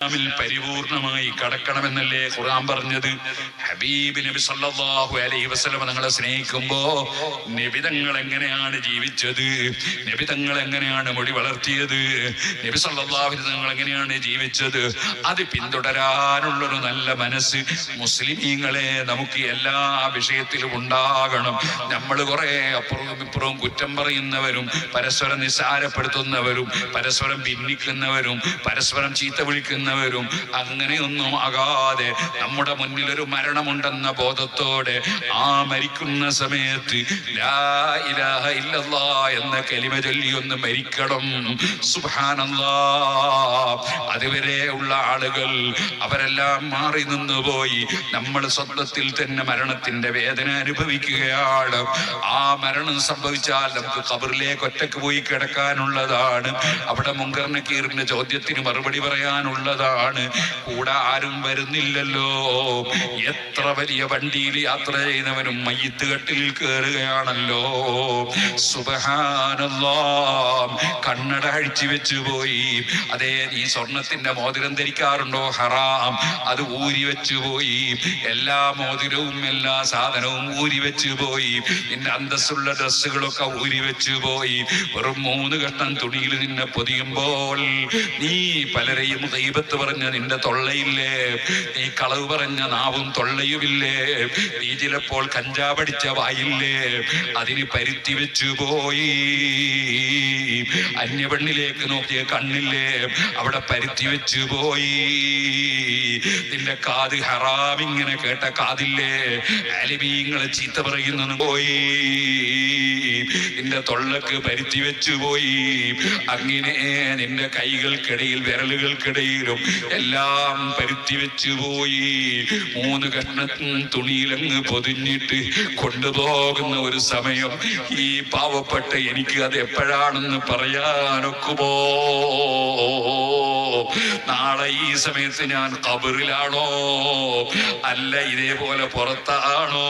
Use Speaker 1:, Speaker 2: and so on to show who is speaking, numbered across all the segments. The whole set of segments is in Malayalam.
Speaker 1: ഇസ്ലാമിൽ പരിപൂർണമായി കടക്കണമെന്നല്ലേ ഖുർആൻ പറഞ്ഞത്? ഹബീബ് നബി സല്ലല്ലാഹു അലൈഹി വസല്ലം നിങ്ങളെ സ്നേഹിക്കുമ്പോ നബിതങ്ങൾ എങ്ങനെയാണ് ജീവിച്ചത്? നബിതങ്ങൾ എങ്ങനെയാണ് മുടി വളർത്തിയത്? നബി സല്ലല്ലാഹു അലൈഹി തങ്ങൾ എങ്ങനെയാണ് ജീവിച്ചത്? അത് പിന്തുടരാനുള്ളൊരു നല്ല മനസ്സ് മുസ്ലിമീങ്ങളെ നമുക്ക് എല്ലാ വിഷയത്തിലും ഉണ്ടാകണം. നമ്മൾ കുറെ അപ്പുറവും ഇപ്പുറവും കുറ്റം പറയുന്നവരും പരസ്പരം നിസ്സാരപ്പെടുത്തുന്നവരും പരസ്പരം ഭിന്നിക്കുന്നവരും പരസ്പരം ചീത്ത വിളിക്കുന്നവരും അങ്ങനെയൊന്നും ആകാതെ നമ്മുടെ മുന്നിൽ ഒരു മരണമുണ്ടെന്ന ബോധത്തോടെ ആ മരിക്കുന്ന സമയത്ത് എന്ന കലിമ ചൊല്ലി ഒന്ന് മരിക്കണം. സുഹാനല്ലാ അതുവരെ ഉള്ള ആളുകൾ അവരെല്ലാം മാറി നിന്ന് പോയി നമ്മൾ സ്വന്തത്തിൽ തന്നെ മരണത്തിന്റെ വേദന അനുഭവിക്കുകയാണ്. ആ മരണം സംഭവിച്ചാൽ നമുക്ക് കബറിലേക്ക് ഒറ്റയ്ക്ക് പോയി കിടക്കാനുള്ളതാണ്. അവിടെ മുങ്കർ നക്കീറിന്റെ ചോദ്യത്തിന് മറുപടി പറയാനുള്ളതാണ് കൂടെ ആരും വരുന്നില്ലല്ലോ. എത്ര വലിയ വണ്ടിയിൽ യാത്ര ചെയ്യുന്നവനും മയ്യത്ത് കെട്ടിൽ കയറുകയാണല്ലോ സുബഹാനല്ലാം. കണ്ണട അഴിച്ചു വെച്ചു പോയി. അതേ നീ സ്വർണത്തിന്റെ മോതിരം ധരിക്കാറുണ്ടോ? ഹറാം. അത് ഊരി വെച്ചു പോയി. എല്ലാ മോതിരവും എല്ലാ സാധനവും ഊരി വെച്ചു പോയി. നിന്റെ അന്തസ്സുള്ള ഡ്രസ്സുകളൊക്കെ ഊരി വെച്ചു പോയി. വെറും മൂന്ന് ഘട്ടം തുണിയിൽ നിന്നെ പൊതിയുമ്പോൾ നീ പലരെയും ദൈവത്ത് പറഞ്ഞ നിന്റെ തൊള്ളയില്ലേ? നീ കളവ് പറഞ്ഞ നാവും തൊള്ളയുമില്ലേ? നീ ചിലപ്പോൾ കഞ്ചാവടിച്ച വായില്ലേ? അതിന് പരുത്തി വെച്ചു പോയി. അന്യപെണ്ണിലേക്ക് നോക്കിയ കണ്ണില്ലേ? അവിടെ പരുത്തി വെച്ചു പോയി. നിന്റെ കാത് ഹറാമിങ്ങനെ കേട്ട കാതില്ലേ? അലിമീങ്ങളെ ചീത്ത പറയുന്നു പോയി. നിന്റെ തൊള്ളക്ക് പരുത്തി വെച്ചു പോയി. അങ്ങനെ നിന്റെ കൈകൾക്കിടയിൽ വിരലുകൾക്കിടയിലും എല്ലാം പരുത്തി വെച്ചു പോയി. മൂന്ന് കഷ്ണത്തും തുണിയിലങ്ങ് പൊതിഞ്ഞിട്ട് കൊണ്ടുപോകുന്ന ഒരു സമയം ഈ പാവപ്പെട്ട എനിക്ക് അത് എപ്പോഴാണെന്ന് പറയാനൊക്കുമോ? നാളെ ഈ സമയത്ത് ഞാൻ കബറിലാണോ അല്ല ഇതേപോലെ പുറത്താണോ?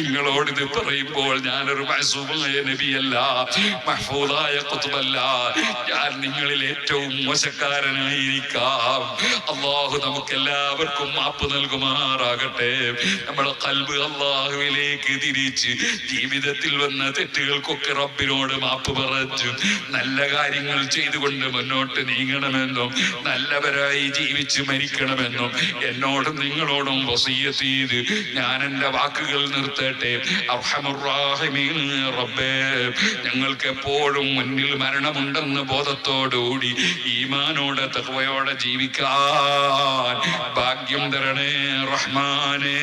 Speaker 1: നിങ്ങളോട് ഇത് പറയുമ്പോൾ ഞാനൊരു മഹസൂമായ നബിയല്ല മഹൂദായ കുത്തുബല്ല ഞാൻ നിങ്ങളിൽ ഏറ്റവും മോശക്കാരനായിരിക്കാം. അള്ളാഹു നമുക്ക് എല്ലാവർക്കും മാപ്പ് നൽകുമാറാകട്ടെ. നമ്മുടെ കൽബ് അള്ളാഹുവിലേക്ക് തിരിച്ച് ജീവിതത്തിൽ വന്ന തെറ്റുകൾക്കൊക്കെ റബ്ബിനോട് മാപ്പ് പറഞ്ഞു. നല്ല കാര്യങ്ങൾ ചെയ്തുകൊണ്ട് മുന്നോട്ട് നീങ്ങണമെന്നും നല്ലവരായി ജീവിച്ച് മരിക്കണമെന്നും എന്നോടും നിങ്ങളോടും വസീയ ചെയ്ത് ഞാൻ എന്റെ വാക്കുകൾ നിർത്തട്ടെ. അർഹമുറാഹിമീൻ റബ്ബേ. ഞങ്ങൾക്ക് എപ്പോഴും മുന്നിൽ മരണമുണ്ടെന്ന് ബോധത്തോടുകൂടി ഈമാനോടെ തഹ്വയോടെ ജീവിക്കാൻ ഭാഗ്യം തരണേ റഹ്മാനേ.